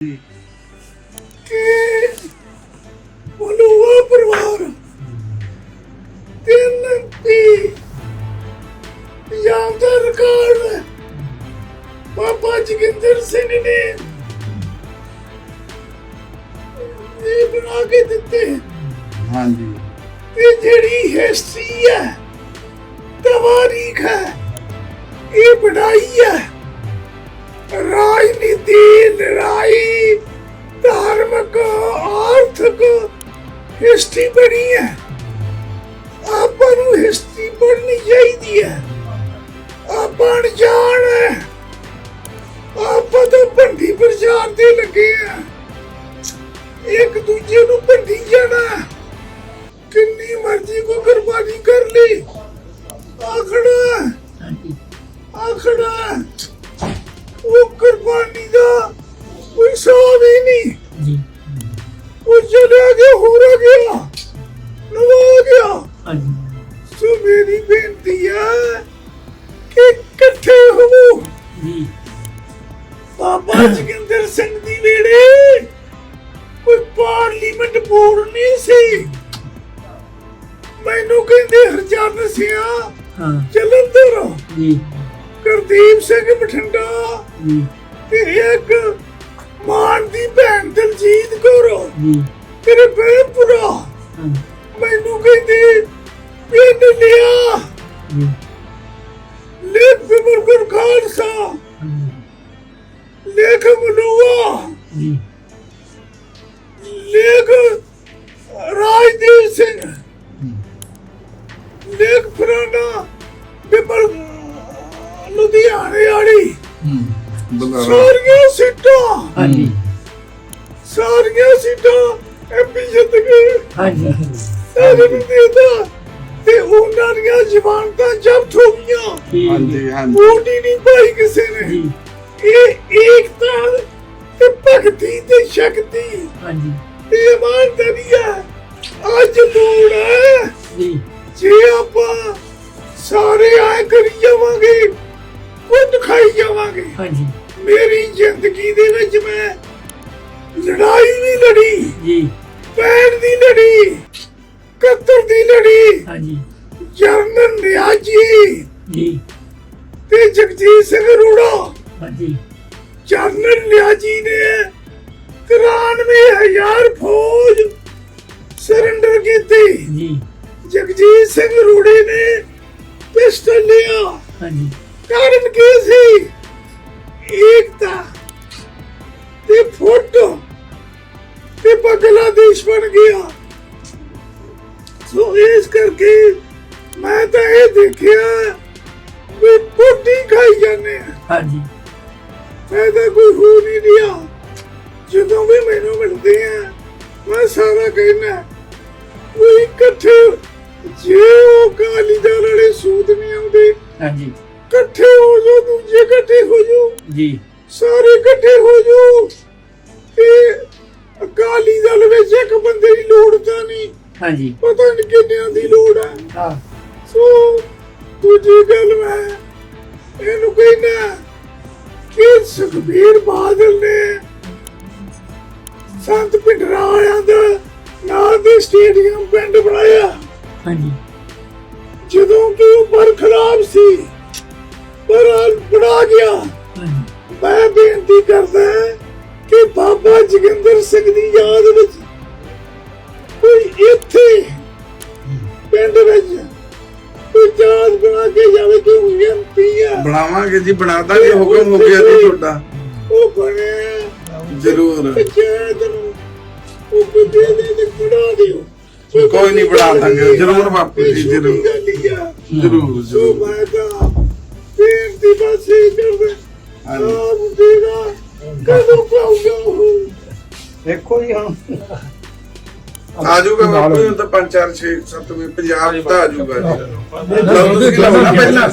ਕਿ? ਮਨੂਆ ਪਰਿਵਾਰ। ਤਿੰਨ ਪੀ ਪੰਜਾਬ ਦਾ ਰਿਕਾਰਡ ਬਾਬਾ ਜੋਗਿੰਦਰ ਸਿੰਘ ਨੇ ਇਹ ਬਣਾ ਕੇ ਦਿੱਤੇ ਹਾਂਜੀ। ਤੇ ਜਿਹੜੀ ਹਿਸਟਰੀ ਹੈ ਤਵਾਰੀਖ ਹੈ ਇਹ ਬੜਾਈ ਹੈ। ਰਾਜਨੀਤੀ ਲੜਾਈ ਧਾਰਮਿਕ ਆਰਥਿਕ ਹਿਸਟਰੀ ਬਣੀ ਹੈ। ਆਪਾਂ ਨੂੰ ਹਿਸਟਰੀ ਪੜ੍ਹਨੀ ਚਾਹੀਦੀ ਹੈ। ਆਪਾਂ ਅਣਜਾਣ ਹੈ। ਆਪਾਂ ਤਾਂ ਭੰਡੀ ਪ੍ਰਚਾਰ ਤੇ ਲੱਗੇ ਆ ਇੱਕ ਦੂਜੇ ਨੂੰ ਭੰਡੀ ਜਾਣਾ ਕਿੰਨੀ ਮਰਜ਼ੀ ਕੋ ਕੁਰਬਾਨੀ ਕਰ ਲਈ। ਆਖੜਾ ਆਖੜਾ ਕੁਰਬਾਨੀ ਦਾ ਕੋਈ ਹਿਸਾਬ ਹੀ ਨਹੀਂ। ਜੀ। ਉਹ ਚਲਿਆ ਗਿਆ ਹੋਰ ਆ ਗਿਆ। ਨਵਾ ਗਿਆ। ਹਾਂਜੀ। ਸੋ ਮੇਰੀ ਬੇਨਤੀ ਹੈ ਕਿ ਇਕੱਠੇ ਹੋਵੋ। ਜੀ। ਬਾਬਾ ਜੋਗਿੰਦਰ ਸਿੰਘ ਦੀ ਵੇੜੇ ਕੋਈ ਪਾਰਲੀਮੈਂਟ ਬੋਰਡ ਨਹੀਂ ਸੀ। ਮੈਨੂੰ ਕਹਿੰਦੇ ਹਰਜਨ ਸਿਆ ਹਾਂ। ਜਲੰਧਰ। ਜੀ। ਗੁਰਦੀਪ ਸਿੰਘ ਬਠਿੰਡਾ। ਜੀ। ਤੇ ਇੱਕ ਮਾਨ ਦੀ ਭੈਣ ਦਲਜੀਤ ਕੌਰ। ਤੇਰੇ ਬੇਪੁਰਾ ਹਾਂਜੀ ਮੈਨੂੰ ਕਹਿੰਦੇ ਪਿੰਡ ਲਿਆ। ਲੇਖ ਬਿਮਰਗੁਰ ਖਾਲਸਾ। ਲੇਖ ਮਨੂਆ। ਲੇਖ ਰਾਜਦੀਪ ਸਿੰਘ। ਲੇਖ ਫਰਾਨਾ ਬਿਮਰ ਲੁਧਿਆਣੇ ਵਾਲੀ। ਬੁਲਾਰਾ ਸਾਰੀਆਂ ਸੀਟਾਂ। ਹਾਂਜੀ। ਸਾਰੀਆਂ ਸੀਟਾਂ ਐਮਪੀ ਜਿੱਤ ਗਏ। ਹਾਂਜੀ। ਸਾਰੇ ਨੂੰ ਦੇਦਾ ਤੇ ਉਹਨਾਂ ਦੀਆਂ ਜ਼ਬਾਨਾਂ ਜ਼ਬਤ ਹੋ ਗਈਆਂ। ਹਾਂਜੀ ਹਾਂਜੀ। ਵੋਟ ਹੀ ਨਹੀਂ ਪਾਈ ਕਿਸੇ ਨੇ। ਇਹ ਏਕਤਾ ਤੇ ਭਗਤੀ ਤੇ ਸ਼ਕਤੀ। ਹਾਂਜੀ। ਤੇ ਇਮਾਨਦਾਰੀ ਹੈ। ਅੱਜ ਲੋੜ ਹੈ। ਜੀ। ਜੇ ਆਪਾਂ ਸਾਰੇ ਆਏ ਕਰੀ ਜਾਵਾਂਗੇ ਕੁੱਟ ਖਾਈ ਜਾਵਾਂਗੇ। ਹਾਂਜੀ। ਲੜਾਈ ਵੀ ਲੜੀ। ਜੀ। ਪੈਣ ਦੀ ਲੜੀ। ਕੱਤਰ ਦੀ ਲੜੀ। ਹਾਂਜੀ। ਜਰਨਲ ਨਿਆਜੀ। ਜੀ। ਤੇ ਜਗਜੀਤ ਸਿੰਘ ਰੋੜਾ ਹਾਂਜੀ। ਜਰਨਲ ਨਿਆਜੀ ਨੇ 93000 ਫੌਜ ਸਰੈਂਡਰ ਕੀਤੀ। ਜੀ। ਜਗਜੀਤ ਸਿੰਘ ਰੋੜੇ ਨੇ ਪਿਸਟਲ ਲਿਆ। ਹਾਂਜੀ। ਕਾਰਨ ਕੀ ਸੀ? ਏਕਤਾ ਤੇ ਫੋਟੋ। ਤੇ ਬੰਗਲਾਦੇਸ਼ ਬਣ ਗਿਆ। ਸੋ ਇਸ ਕਰਕੇ ਮੈਂ ਤਾਂ ਇਹ ਦੇਖਿਆ ਵੀ ਪੁੱਟੀ ਖਾਈ ਜਾਂਦੇ ਆ। ਹਾਂਜੀ। ਮੈਂ ਤਾਂ ਕੋਈ ਹੋ ਨਹੀਂ ਰਿਹਾ ਜਦੋਂ ਵੀ ਮੈਨੂੰ ਮਿਲਦੇ ਆ ਮੈਂ ਸਾਰਾ ਕਹਿਣਾ ਕੋਈ ਇਕੱਠੇ ਜੇ ਉਹ ਕਾਲੀ ਦਲ ਵਾਲੇ ਸੂਤ ਨਹੀਂ ਆਉਂਦੇ ਹਾਂਜੀ। ਇਕੱਠੇ ਹੋ ਜਾਓ ਦੂਜੇ ਇਕੱਠੇ ਹੋ ਜਾਓ। ਜੀ। ਸਾਰੇ ਇਕੱਠੇ ਹੋ ਤੇ ਅਕਾਲੀ ਦਲ ਵਿੱਚ ਇੱਕ ਬੰਦੇ ਦੀ ਲੋੜ ਤਾਂ ਨਹੀਂ। ਹਾਂਜੀ। ਪਤਾ ਨਹੀਂ ਕਿੰਨਿਆਂ ਦੀ ਲੋੜ ਹੈ। ਹਾਂ। ਸੋ ਦੂਜੀ ਗੱਲ ਮੈਂ ਇਹਨੂੰ ਕਹਿਣਾ ਕਿ ਸੁਖਬੀਰ ਬਾਦਲ ਨੇ ਸੰਤ ਪਿੰਡਰਾ ਵਾਲਿਆਂ ਦਾ ਨਾਲ ਦੇ ਸਟੇਡੀਅਮ ਪਿੰਡ ਬਣਾਇਆ। ਹਾਂਜੀ। ਜਦੋਂ ਕਿ ਉਹ ਬਰਖਲਾਫ ਸੀ ਪਰ ਬਣਾ ਗਿਆ। ਮੈਂ ਬੇਨਤੀ ਕਰਦਾ ਹਾਂ ਕਿ ਬਾਬਾ ਜੋਗਿੰਦਰ ਸਿੰਘ ਦੀ ਯਾਦ ਵਿੱਚ ਕੋਈ ਇੱਥੇ ਪਿੰਡ ਵਿੱਚ ਕੋਈ ਯਾਦ ਬਣਾ ਕੇ ਜਾਵੇ ਕਿ ਉਹ ਐਮਪੀ ਆ ਬਣਾਵਾਂਗੇ ਜੀ ਬਣਾ ਦਾਂਗੇ ਹੁਕਮ ਹੋ ਗਿਆ ਜੀ ਤੁਹਾਡਾ। ਉਹ ਬਣਿਆ ਜ਼ਰੂਰ। ਪੰਚਾਇਤ ਨੂੰ ਉਹ ਕਿਤੇ ਦੇ ਦੇ ਬਣਾ ਦਿਓ। ਕੋਈ ਨਹੀਂ ਬਣਾ ਦਾਂਗੇ, ਜ਼ਰੂਰ ਬਾਪੂ ਜੀ, ਜ਼ਰੂਰ। ਜ਼ਰੂਰ ਜ਼ਰੂਰ। ਮੈਂ ਤਾਂ ਬੇਨਤੀ ਬਸ ਕਰਦਾ। ਆਪ ਦੇਗਾ ਕਦੋਂ ਪਾਉਂਗਾ ਉਹ ਦੇਖੋ ਜੀ ਹੁਣ। ਆ ਜਾਊਗਾ ਬਾਪੂ ਜੀ, ਹੁਣ ਤਾਂ 5 4 6 7 ਵੀ ਪੰਜਾਬ ਤਾਂ ਆ ਜਾਊਗਾ ਜੀ। ਲਓ ਤੁਸੀਂ ਲਾਉਣਾ ਪਹਿਲਾਂ।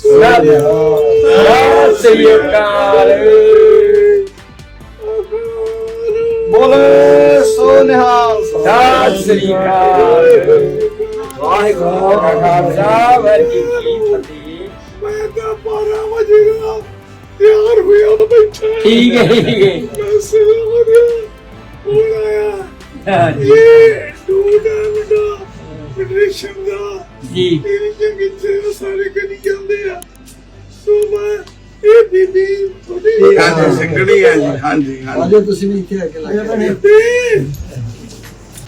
ਸਤਿ ਸ੍ਰੀ ਅਕਾਲ। ਬੋਲੇ ਸੋ ਨਿਹਾਲ ਸਤਿ ਸ੍ਰੀ ਅਕਾਲ। ਵਾਹਿਗੁਰੂ ਕਾ ਖਾਲਸਾ ਵਾਹਿਗੁਰੂ ਕੀ ਫਤਿਹ। ਮੈਂ ਤਾਂ 12 ਵਜੇ ਦਾ ਤਿਆਰ ਹੋਇਆ ਬੈਠਾ। ਠੀਕ ਹੈ ਠੀਕ ਹੈ। ਬਸ ਹੋ ਰਿਹਾ ਹੁਣ ਆਇਆ ਇਹ ਡੂਡਾ ਵੱਡਾ ਫੈਡਰੇਸ਼ਨ ਦਾ ਜੀ। ਮੇਰੀ ਚੰਗੀ ਤਰ੍ਹਾਂ ਸਾਰੇ ਕਰੀ ਜਾਂਦੇ ਆ ਸੋ ਮੈਂ ਇਹ ਬੀਬੀ ਤੁਹਾਡੀ ਹਾਂਜੀ ਸਿੱਖਣੀ ਹੈ ਜੀ। ਹਾਂਜੀ ਹਾਂਜੀ। ਤੁਸੀਂ ਵੀ ਇੱਥੇ ਆ ਕੇ ਲੱਗ ਤੇ